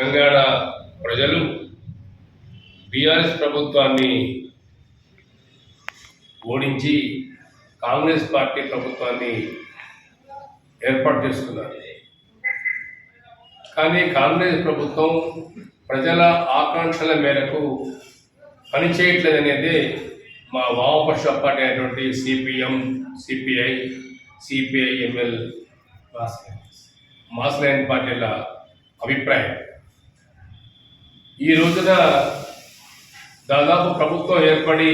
తెలంగాణ ప్రజలు బీఆర్ఎస్ ప్రభుత్వాన్ని ఓడించి కాంగ్రెస్ పార్టీ ప్రభుత్వాన్ని ఏర్పాటు చేసుకున్నారు. కానీ కాంగ్రెస్ ప్రభుత్వం ప్రజల ఆకాంక్షల మేరకు పనిచేయట్లేదనేది మా వామపక్ష పార్టీ అయినటువంటి CPM CPI CPI ML mass line పార్టీల అభిప్రాయం. ఈ రోజున దాదాపు ప్రభుత్వం ఏర్పడి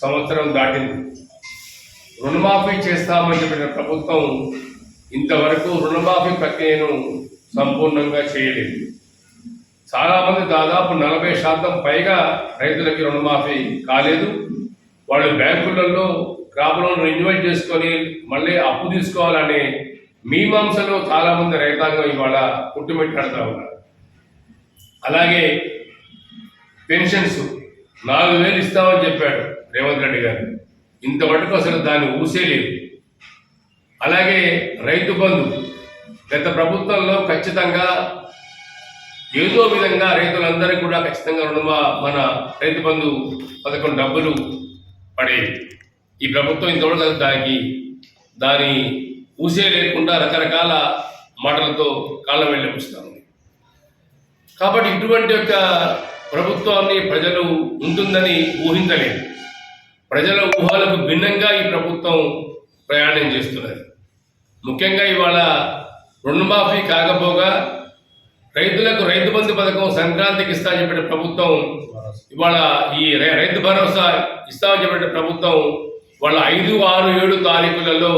సంవత్సరం దాటింది. రుణమాఫీ చేస్తామని చెప్పిన ప్రభుత్వం ఇంతవరకు రుణమాఫీ ప్రక్రియను సంపూర్ణంగా చేయలేదు. చాలామంది దాదాపు నలభై శాతం పైగా రైతులకి రుణమాఫీ కాలేదు. వాళ్ళు బ్యాంకులలో క్రాప్ లోన్ రెన్యువల్ చేసుకొని మళ్ళీ అప్పు తీసుకోవాలనే మీమాంసలో చాలామంది రైతాంగం ఇవాళ పుట్టుమెట్టాడుతూ ఉన్నారు. అలాగే పెన్షన్స్ నాలుగు వేలు ఇస్తామని చెప్పాడు రేవంత్ రెడ్డి గారు. ఇంతవరకు అసలు దాన్ని ఊసే లేదు. అలాగే రైతు బంధు గత ప్రభుత్వంలో ఖచ్చితంగా ఏదో విధంగా రైతులందరికీ కూడా ఖచ్చితంగా రుణమా మన రైతు బంధు పథకం డబ్బులు పడేవి ఈ ప్రభుత్వం ఇంతవరకు దానికి దాని ఊసే లేకుండా రకరకాల మాటలతో కాళ్ళ వెళ్ళిపిస్తాము కాబట్టి ఇటువంటి యొక్క ప్రభుత్వాన్ని ప్రజలు ఉంటుందని ఊహించలేదు. ప్రజల ఊహలకు భిన్నంగా ఈ ప్రభుత్వం ప్రయాణం చేస్తున్నది. ముఖ్యంగా ఇవాళ రుణమాఫీ కాకపోగా రైతులకు రైతు బంధు పథకం సంక్రాంతికి ఇస్తా చెప్పిన ప్రభుత్వం ఇవాళ ఈ రైతు భరోసా ఇస్తామని చెప్పిన ప్రభుత్వం వాళ్ళ ఐదు ఆరు ఏడు తారీఖులలో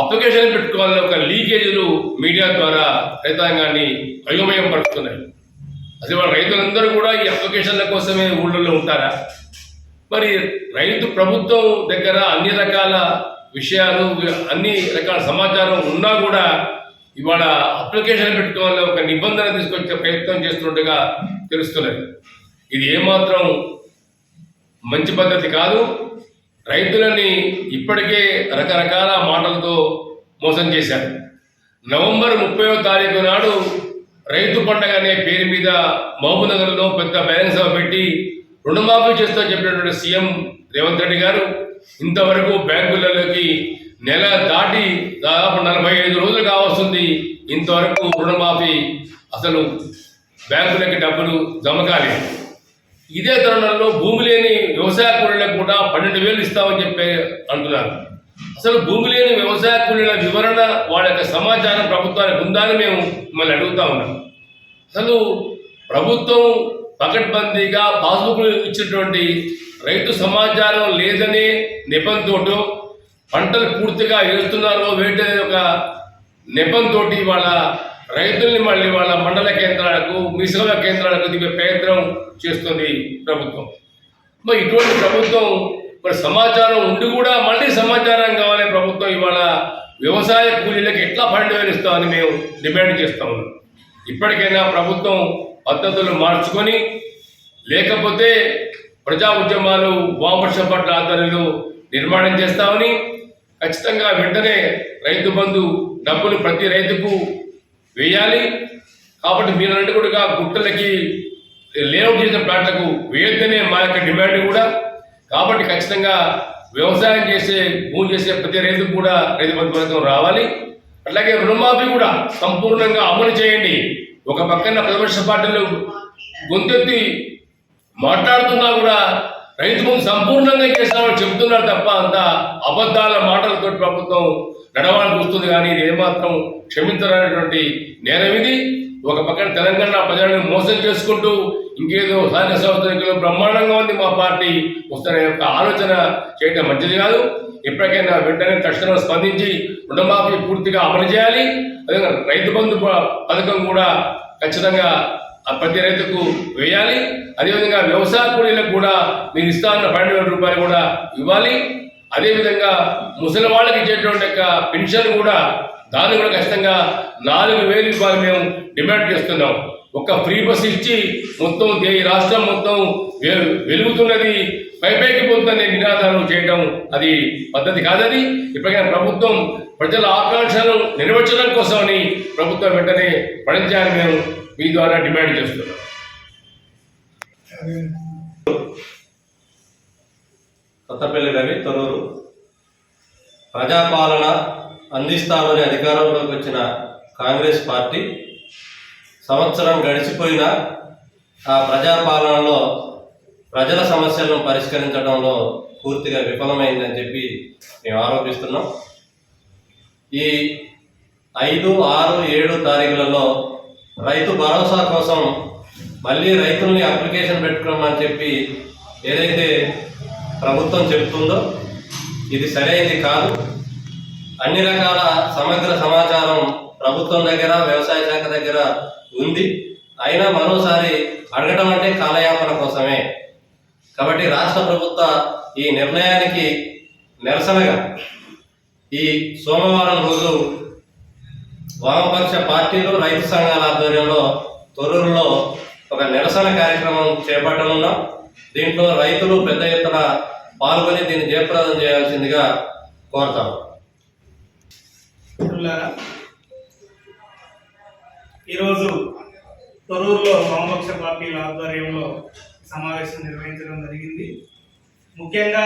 అప్లికేషన్ పెట్టుకోవాలని ఒక లీకేజీలు మీడియా ద్వారా రైతాంగాన్ని అయోమయం పరుస్తున్నాయి. అసలు రైతులందరూ కూడా ఈ అప్లికేషన్ల కోసమే ఊళ్ళల్లో ఉంటారా? మరి రైతు ప్రభుత్వం దగ్గర అన్ని రకాల విషయాలు అన్ని రకాల సమాచారం ఉన్నా కూడా ఇవాళ అప్లికేషన్ పెట్టుకోవాలని ఒక నిబంధన తీసుకొచ్చే ప్రయత్నం చేస్తున్నట్టుగా తెలుస్తున్నది. ఇది ఏమాత్రం మంచి పద్ధతి కాదు. రైతులని ఇప్పటికే రకరకాల మాటలతో మోసం చేశారు. నవంబర్ ముప్పైవ తారీఖు నాడు రైతు పండగ అనే పేరు మీద మహబూబ్నగర్లో పెద్ద బ్యాలెన్స్ సభ పెట్టి రుణమాఫీ చేస్తా చెప్పినటువంటి సీఎం రేవంత్ రెడ్డి గారు ఇంతవరకు బ్యాంకులలోకి నెల దాటి దాదాపు నలభై ఐదు రోజులు కావస్తుంది. ఇంతవరకు రుణమాఫీ అసలు బ్యాంకులకి డబ్బులు జమ కాలేదు. ఇదే తరుణంలో భూమి లేని వ్యవసాయ కూలీలకు కూడా పన్నెండు వేలు ఇస్తామని చెప్పి అంటున్నారు. అసలు భూమి లేని వ్యవసాయ కూలీల వివరణ వాళ్ళ యొక్క సమాచారం ప్రభుత్వానికి ఉందని మేము మిమ్మల్ని అడుగుతా ఉన్నాం. అసలు ప్రభుత్వం పకడ్బందీగా పాస్బుక్లు ఇచ్చినటువంటి రైతు సమాచారం లేదనే నెపంతో పంటలు పూర్తిగా వేస్తున్నారో వేటనే ఒక నెపంతో వాళ్ళ రైతుల్ని మళ్ళీ వాళ్ళ మండల కేంద్రాలకు మిశ్రమ కేంద్రాలకు దిగే ప్రయత్నం చేస్తుంది ప్రభుత్వం. మరి ఇటువంటి ప్రభుత్వం మరి సమాచారం ఉండి కూడా మళ్ళీ సమాచారం కావాలి ప్రభుత్వం ఇవాళ వ్యవసాయ కూలీలకు ఎట్లా ఫండ్ వేలుస్తామని మేము డిమాండ్ చేస్తా ఉన్నాం. ఇప్పటికైనా ప్రభుత్వం పద్ధతులు మార్చుకొని లేకపోతే ప్రజా ఉద్యమాలు వామపక్ష పట్ల ఆధ్వర్యంలో నిర్మాణం చేస్తామని ఖచ్చితంగా వెంటనే రైతు బంధు డబ్బులు ప్రతి రైతుకు వేయాలి. కాబట్టి మీరు అన్నట్టు కూడా గుట్టలకి లేఅవుట్ చేసిన ప్లాట్లకు వేయొద్దనే మా యొక్క డిమాండ్ కూడా కాబట్టి ఖచ్చితంగా వ్యవసాయం చేసే భూమి చేసే ప్రతి రైతుకు కూడా రైతు బంధు పథకం రావాలి. అట్లాగే రుణమాఫీ కూడా సంపూర్ణంగా అమలు చేయండి. ఒక పక్కన ప్రతిపక్ష పార్టీలు గొంతెత్తి మాట్లాడుతున్నా కూడా రైతు బంధు సంపూర్ణంగా చేస్తామని చెబుతున్నారు తప్ప అంత అబద్ధాల మాటలతో ప్రభుత్వం నడవాలని చూస్తుంది కానీ ఇది ఏమాత్రం క్షమించరానటువంటి నేరం ఇది. ఒక పక్కన తెలంగాణ ప్రజలను మోసం చేసుకుంటూ ఇంకేదో స్థానిక సంవత్సరం బ్రహ్మాండంగా ఉంది మా పార్టీ. వస్తున్న యొక్క ఆలోచన చేయడం మంచిది కాదు. ఎప్పటికైనా వెంటనే తక్షణం స్పందించి రుణమాఫీ పూర్తిగా అమలు చేయాలి. అదేవిధంగా రైతు బంధు పథకం కూడా ఖచ్చితంగా ప్రతి రైతుకు వేయాలి. అదేవిధంగా వ్యవసాయ కూలీలకు కూడా మీరు ఇస్తా ఉన్న పన్నెండు వేల రూపాయలు కూడా ఇవ్వాలి. అదేవిధంగా ముసలి వాళ్ళకి ఇచ్చేటువంటి యొక్క పెన్షన్ కూడా దాన్ని కూడా ఖచ్చితంగా నాలుగు వేలు ఇవ్వాలి మేము డిమాండ్ చేస్తున్నాం. ఒక ఫ్రీ బస్ ఇచ్చి మొత్తం దే- ఈ రాష్ట్రం మొత్తం వెలుగుతున్నది పైపైకి పోతుందనే నినాదాలు చేయడం అది పద్ధతి కాదని ఇప్పటికైనా ప్రభుత్వం ప్రజల ఆకాంక్షలను నెరవేర్చడం కోసమని ప్రభుత్వం వెంటనే పడించాలని మేము మీ ద్వారా డిమాండ్ చేస్తున్నాం. కొత్తపల్లి రవి తొరూరు ప్రజాపాలన అందిస్తామని అధికారంలోకి వచ్చిన కాంగ్రెస్ పార్టీ సంవత్సరం గడిచిపోయినా ఆ ప్రజాపాలనలో ప్రజల సమస్యలను పరిష్కరించడంలో పూర్తిగా విఫలమైందని చెప్పి మేము ఆరోపిస్తున్నాం. ఈ ఐదు ఆరు ఏడు తారీఖులలో రైతు భరోసా కోసం మళ్ళీ రైతుల్ని అప్లికేషన్ పెట్టుకోమని చెప్పి ఏదైతే ప్రభుత్వం చెబుతుందో ఇది సరైనది కాదు. అన్ని రకాల సమగ్ర సమాచారం ప్రభుత్వం దగ్గర వ్యవసాయ శాఖ దగ్గర ఉంది. అయినా మరోసారి అడగడం అంటే కాలయాపన కోసమే. కాబట్టి రాష్ట్ర ప్రభుత్వ ఈ నిర్ణయానికి నిరసనగా ఈ సోమవారం రోజు వామపక్ష పార్టీలు రైతు సంఘాల ఆధ్వర్యంలో తొర్రూరులో ఒక నిరసన కార్యక్రమం చేపట్టనున్నాం. దీంట్లో రైతులు పెద్ద ఎత్తున పాల్గొని దీన్ని జయప్రదం చేయాల్సిందిగా కోరుతాం ఈరోజు తొరూరులో వామపక్ష పార్టీల ఆధ్వర్యంలో సమావేశం నిర్వహించడం జరిగింది. ముఖ్యంగా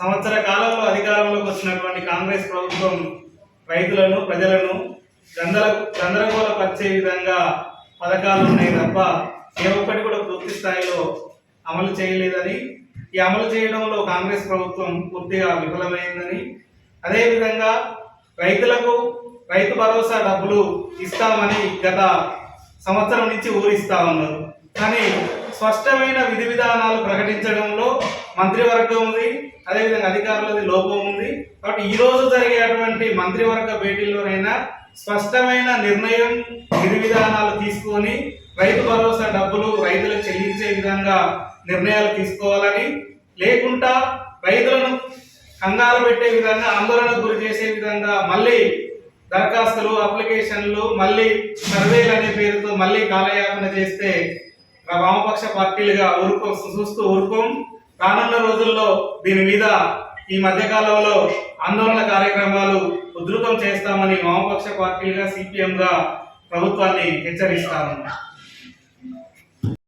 సంవత్సర కాలంలో అధికారంలోకి వచ్చినటువంటి కాంగ్రెస్ ప్రభుత్వం రైతులను ప్రజలను గందర గందరగోళపరిచే విధంగా పథకాలు ఉన్నాయి తప్ప ఏ ఒక్కటి కూడా పూర్తి స్థాయిలో అమలు చేయలేదని ఈ అమలు చేయడంలో కాంగ్రెస్ ప్రభుత్వం పూర్తిగా విఫలమైందని అదేవిధంగా రైతులకు రైతు భరోసా డబ్బులు ఇస్తామని గత సంవత్సరం నుంచి ఊరిస్తా ఉన్నారు. కానీ స్పష్టమైన విధి విధానాలు ప్రకటించడంలో మంత్రివర్గం ఉంది అదేవిధంగా అధికారులది లోపం ఉంది. కాబట్టి ఈరోజు జరిగేటువంటి మంత్రివర్గ భేటీలోనైనా స్పష్టమైన నిర్ణయం విధి విధానాలు తీసుకొని రైతు భరోసా డబ్బులు రైతులకు చెల్లించే విధంగా నిర్ణయాలు తీసుకోవాలని లేకుండా రైతులను కంగారు పెట్టే విధంగా ఆందోళనకు గురి చేసే విధంగా మళ్ళీ దరఖాస్తులు అప్లికేషన్లు మళ్ళీ సర్వేలు అనే పేరుతో మళ్ళీ కాలయాపన చేస్తే వామపక్ష పార్టీలుగా ఊరుకో చూస్తూ ఊరుకోం. రానున్న రోజుల్లో దీని మీద ఈ మధ్య కాలంలో ఆందోళన కార్యక్రమాలు ఉధృతం చేస్తామని వామపక్ష పార్టీలుగా సిపిఎంగా ప్రభుత్వాన్ని హెచ్చరిస్తాము